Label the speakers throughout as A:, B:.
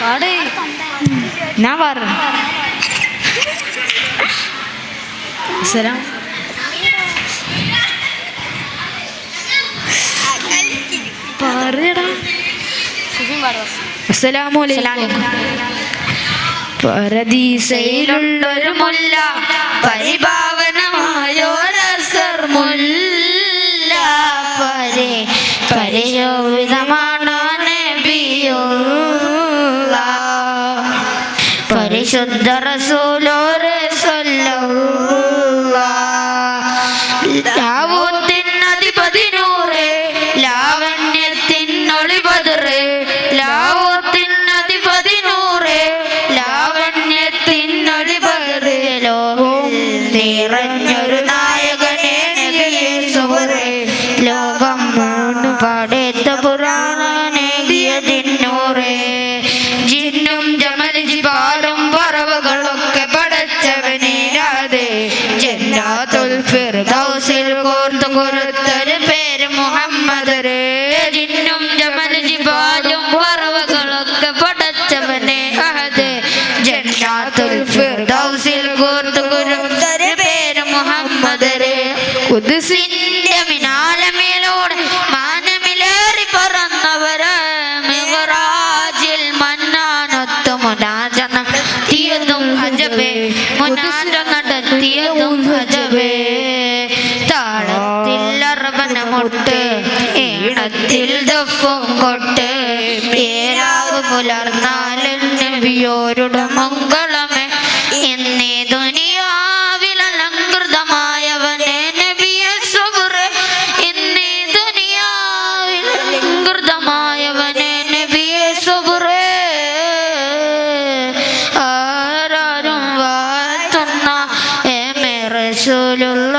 A: പാട് ഞാൻ പറഞ്ഞു സലാം പറയടാ. പരദീസയിലുള്ളൊരു മുല്ല പരിഭാവനമായോരസർ പരിശുദ്ധ റസൂലോരെ ലാവോത്തിനധിപതിനൂറ് ലാവണ്യത്തിനൊളിപതിറ് ലാവോത്തിനധിപതിനൂറ് ലാവണ്യത്തിനൊളിപതിറ് ലോകം നിറഞ്ഞൊരു കൊടുത്തൊരു പേര് മുഹമ്മദ് ജിന്നും ജിബാലും പറവകളൊക്കെ പടച്ചവനെ അഹദ്. ജന്നാത്തുൽ ഫിർദൗസിൽ കോർത്തു കൊടുത്തൊരു പേര് മുഹമ്മദ് റേ. കുദ്സിന്റെ മിനാലമേലോട് മാനമിലേറി പറന്നവര് മിഹറാജിൽ മന്നാനൊത്തു മുനാജനം. തീയതും അജബേ മുനാജ നടത്തിയതും ഹജവേ അറബനമൊട്ട് ഈണത്തിൽ ദഫും കൊട്ട്. പേരാവ് നബിയോരുട മംഗളമേ. എന്നീ ദുനിയാവിൽ അലങ്കൃതമായവനെ നബിയെ സുബുറെ എന്നീ ദുനിയാവിൽ അലങ്കൃതമായവനെ നബിയെ സുബുറെ ആരാരും വാഴ്ത്തുന്ന ഏമേ റസൂലുള്ള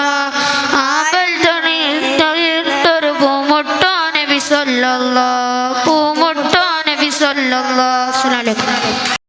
A: Assalamu alaikum.